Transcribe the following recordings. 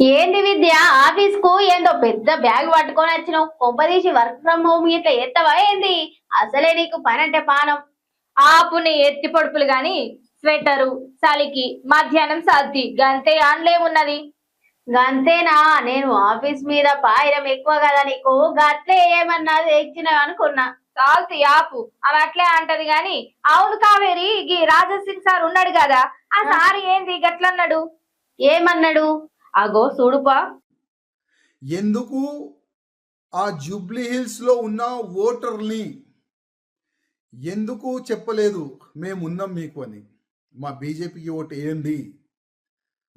ఏంది విద్య? ఆఫీస్కు ఏందో పెద్ద బ్యాగ్ పట్టుకొని వచ్చినావు. కొంపదీసి వర్క్ ఫ్రమ్ హోమ్ ఇట్లా ఎత్తవా ఏంది? అసలే నీకు పని అంటే పానం. ఆపుని ఎత్తి పొడుపులు గాని స్వెటరు చలికి మధ్యాహ్నం సర్ది గంతే ఉన్నది గంతేనా? నేను ఆఫీస్ మీద పాయిరం ఎక్కువ కదా నీకు. గట్లే ఏమన్నా తెచ్చినావు అనుకున్నా. చాల్తి ఆపు. అవి అట్లే అంటది గాని అవును కావేరి గీ రాజసింగ్ సార్ ఉన్నాడు కదా. ఆ. సార్ ఏంది గట్లన్నాడు? ఏమన్నాడు? అగో చూడుపా. ఎందుకు ఆ జూబ్లీ హిల్స్లో ఉన్న ఓటర్ని ఎందుకు చెప్పలేదు మేము ఉన్నాం మీకు అని. మా బీజేపీకి ఓటు వేయండి.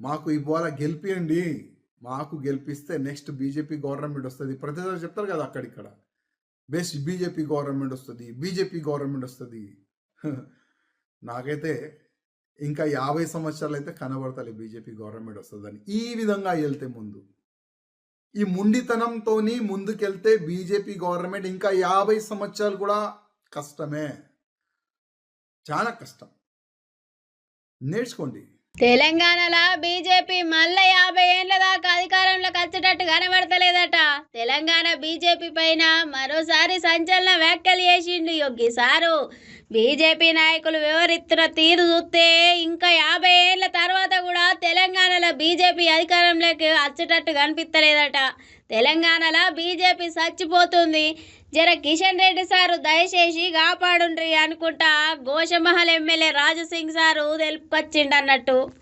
మాకు ఇవాళ గెలిపియండి. మాకు గెలిపిస్తే నెక్స్ట్ బీజేపీ గవర్నమెంట్ వస్తుంది. ప్రతిసారి చెప్తారు కదా అక్కడిక్కడ. బెస్ట్ బీజేపీ గవర్నమెంట్ వస్తుంది. బీజేపీ గవర్నమెంట్ వస్తుంది. నాకైతే ఇంకా యాభై సంవత్సరాలు అయితే కనబడతాయి బీజేపీ గవర్నమెంట్ వస్తుందని. ఈ విధంగా వెళ్తే ముందు. ఈ ముండితనంతో ముందుకెళ్తే బీజేపీ గవర్నమెంట్ ఇంకా యాభై సంవత్సరాలు కూడా కష్టమే. చాలా కష్టం. నేర్చుకోండి. తెలంగాణలో బీజేపీ మళ్ళా యాభై ఏండ్ల దాకా అధికారంలోకి వచ్చేటట్టు కనబడతలేదట. తెలంగాణ బీజేపీ పైన మరోసారి సంచలన వ్యాఖ్యలు చేసిండు యోగి సారు. బీజేపీ నాయకులు వివరిస్తున్న తీరు చూస్తే ఇంకా యాభై ఏళ్ళ తర్వాత కూడా తెలంగాణలో బీజేపీ అధికారంలోకి వచ్చేటట్టు కనిపిస్తలేదట. తెలంగాణలో బీజేపీ చచ్చిపోతుంది. జర కిషన్ రెడ్డి సారు దయచేసి కాపాడుండ్రి అనుకుంటా గోషమహల్ ఎమ్మెల్యే రాజు సింగ్ సారు తెలుపుకొచ్చిండన్నట్టు.